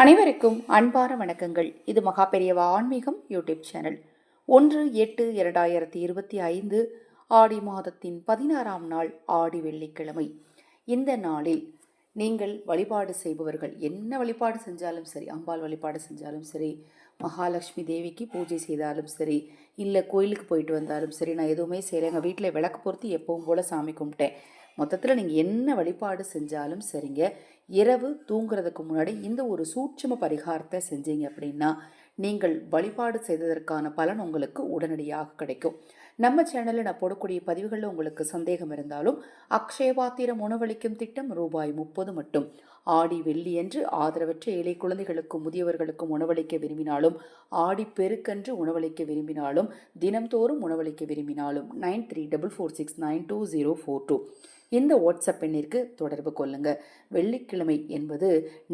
அனைவருக்கும் அன்பான வணக்கங்கள். இது மகா பெரியவா ஆன்மீகம் யூடியூப் சேனல். ஒன்று எட்டு இரண்டாயிரத்தி இருபத்தி ஐந்து ஆடி மாதத்தின் பதினாறாம் நாள் ஆடி வெள்ளிக்கிழமை. இந்த நாளில் நீங்கள் வழிபாடு செய்பவர்கள் என்ன வழிபாடு செஞ்சாலும் சரி அம்பாள் வழிபாடு செஞ்சாலும் சரி மகாலட்சுமி தேவிக்கு பூஜை செய்தாலும் சரி இல்லை கோயிலுக்கு போயிட்டு வந்தாலும் சரி நான் எதுவுமே செய்யலை எங்கள் வீட்டில் விளக்கு பொறுத்து எப்பவும் போல் சாமி கும்பிட்டேன். மொத்தத்தில் நீங்கள் என்ன வழிபாடு செஞ்சாலும் சரிங்க. இரவு தூங்குறதுக்கு முன்னாடி இந்த ஒரு சூட்சும பரிகாரத்தை செஞ்சீங்க அப்படின்னா நீங்கள் வழிபாடு செய்ததற்கான பலன் உங்களுக்கு உடனடியாக கிடைக்கும். நம்ம சேனலில் நான் போடக்கூடிய பதிவுகளில் உங்களுக்கு சந்தேகம் இருந்தாலும் அக்ஷயபாத்திரம் உணவளிக்கும் திட்டம் ரூபாய் முப்பது மட்டும். ஆடி வெள்ளியன்று ஆதரவற்ற ஏழை குழந்தைகளுக்கும் முதியவர்களுக்கும் உணவளிக்க விரும்பினாலும் ஆடி பெருக்கன்று உணவளிக்க விரும்பினாலும் தினம்தோறும் உணவளிக்க விரும்பினாலும் nine three double four six nine two zero four two. இந்த வாட்ஸ்அப் எண்ணிற்கு தொடர்பு கொள்ளுங்கள் வெள்ளிக்கிழமை என்பது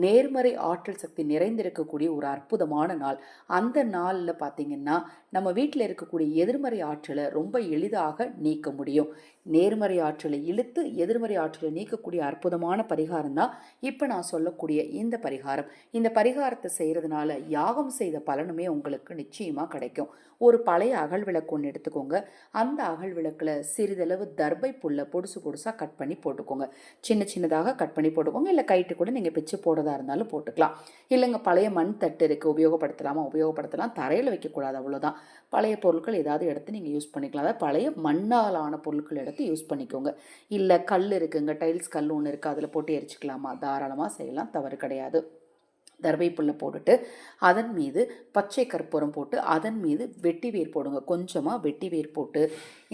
நேர்மறை ஆற்றல் சக்தி நிறைந்திருக்கக்கூடிய ஒரு அற்புதமான நாள். அந்த நாளில் பார்த்தீங்கன்னா நம்ம வீட்டில் இருக்கக்கூடிய எதிர்மறை ஆற்றலை ரொம்ப எளிதாக நீக்க முடியும். நேர்மறை ஆற்றலை இழுத்து எதிர்மறை ஆற்றலை நீக்கக்கூடிய அற்புதமான பரிகாரம் தான் இப்போ நான் சொல்லக்கூடிய இந்த பரிகாரம். இந்த பரிகாரத்தை செய்கிறதுனால யாகம் செய்த பலனுமே உங்களுக்கு நிச்சயமாக கிடைக்கும். ஒரு பழைய அகல் விளக்கு ஒன்று எடுத்துக்கோங்க. அந்த அகல் விளக்கில் சிறிதளவு தர்பை புல்லை பொடுசு பொடுசாக கட் பண்ணி போட்டுக்கோங்க. சின்ன சின்னதாக கட் பண்ணி போட்டுக்கோங்க. இல்லை கைட்டு கூட நீங்கள் பிச்சு போடுறதா இருந்தாலும் போட்டுக்கலாம். இல்லைங்க பழைய மண் தட்டு இருக்குது உபயோகப்படுத்தலாமா? உபயோகப்படுத்தலாம். தரையில் வைக்கக்கூடாது அவ்வளோதான் பழைய பொருட்கள் ஏதாவது எடுத்து நீங்கள் யூஸ் பண்ணிக்கலாம். அதாவது பழைய மண்ணாலான பொருட்கள் எடுத்து யூஸ் பண்ணிக்கோங்க. இல்லை கல் இருக்குங்க டைல்ஸ் கல் ஒன்று இருக்குது அதில் போட்டு எரிச்சிக்கலாமா? தாராளமாக செய்யலாம் தவறு கிடையாது. தர்பை புல்லை போட்டுட்டு அதன் மீது பச்சை கற்பூரம் போட்டு அதன் மீது வெட்டி வேர் போடுங்க. கொஞ்சமாக வெட்டி வேர் போட்டு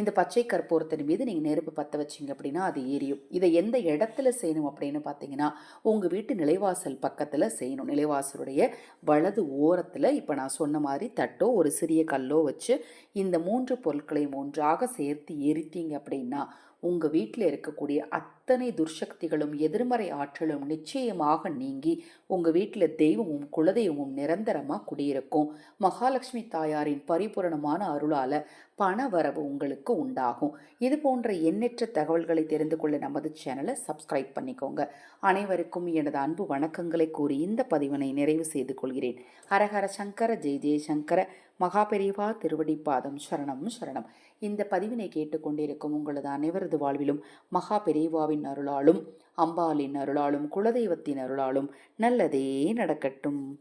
இந்த பச்சை கற்பூரத்தின் மீது நீங்கள் நெருப்பு பற்ற வச்சிங்க அப்படின்னா அது எரியும். இதை எந்த இடத்துல செய்யணும் அப்படின்னு பார்த்தீங்கன்னா உங்கள் வீட்டு நிலைவாசல் பக்கத்தில் செய்யணும். நிலைவாசலுடைய வலது ஓரத்தில் இப்போ நான் சொன்ன மாதிரி தட்டோ ஒரு சிறிய கல்லோ வச்சு இந்த மூன்று பொருட்களையும் ஒன்றாக சேர்த்து எரித்தீங்க அப்படின்னா உங்கள் வீட்டில் இருக்கக்கூடிய அத்தனை துர்சக்திகளும் எதிர்மறை ஆற்றலும் நிச்சயமாக நீங்கி உங்கள் வீட்டில் தெய்வமும் குலதெய்வமும் நிரந்தரமாக குடியிருக்கும். மகாலட்சுமி தாயாரின் பரிபூரணமான அருளால் பண வரவு உங்களுக்கு உண்டாகும். இது போன்ற எண்ணற்ற தகவல்களை தெரிந்து கொள்ள நமது சேனலை சப்ஸ்கிரைப் பண்ணிக்கோங்க. அனைவருக்கும் எனது அன்பு வணக்கங்களை கூறி இந்த பதிவினை நிறைவு செய்து கொள்கிறேன். ஹரஹர சங்கர ஜெய் ஜெய சங்கர. மகாபெரிவா திருவடி பாதம் சரணம் சரணம். இந்த பதிவினை கேட்டுக்கொண்டிருக்கும் உங்களது அனைவரது வாழ்விலும் மகாபெரிவாவின் அருளாலும் அம்பாளின் அருளாலும் குலதெய்வத்தின் அருளாலும் நல்லதே நடக்கட்டும்.